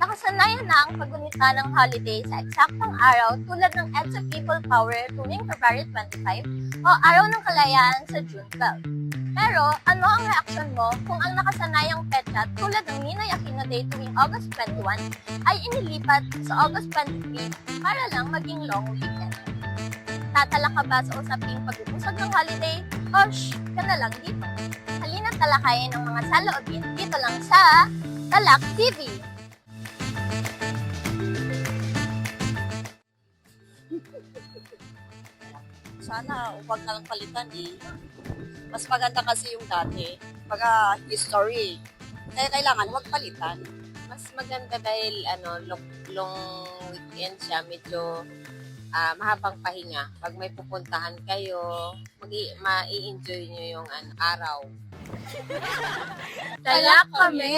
Nakasanayan na ang paggunita ng holiday sa eksaktang araw tulad ng EDSA People Power tuwing February 25 o Araw ng Kalayaan sa June 12. Pero ano ang reaksyon mo kung ang nakasanayang petsa tulad ng Ninoy Aquino Day tuwing August 21 ay inilipat sa August 23 para lang maging long weekend? Tatala ka ba sa usaping pag-uusap ng holiday o shh ka na lang dito? Halina't talakayin ang mga saloobin dito lang sa Talak TV. Sana huwag na lang palitan eh. Mas maganda kasi yung dati. Pagka history. Kaya kailangan huwag palitan. mas maganda dahil ano long, long weekend siya medyo ah, mahabang pahinga pag may pupuntahan kayo ma-enjoy nyo yung ano, araw Talak kami!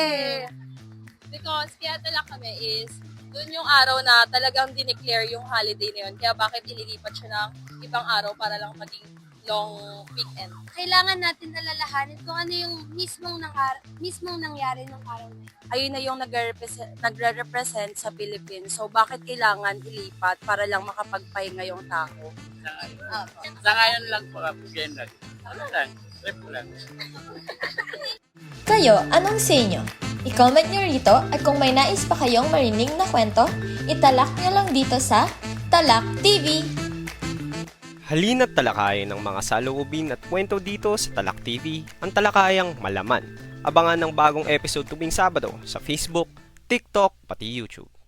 Because kaya talak kami is, dun yung araw na talagang dineclare yung holiday na yun. Kaya bakit ililipat siya ng ibang araw para lang maging long weekend. kailangan natin alalahanin kung ano yung mismong, nangar- mismong nangyari ng araw na yun. Ayun na yung nagre-represent, sa Philippines. So, bakit kailangan ilipat para lang makapagpahinga yung tao? Sa ngayon lang po, lang. Ano lang, trip lang. Kayo, anong sa inyo? I-comment nyo rito at kung may nais pa kayong marinig na kwento, italak nyo lang dito sa Talak TV. Halina't talakayin ng mga saloobin at kwento dito sa Talak TV, ang talakayang malaman. Abangan ng bagong episode tuwing Sabado sa Facebook, TikTok, pati YouTube.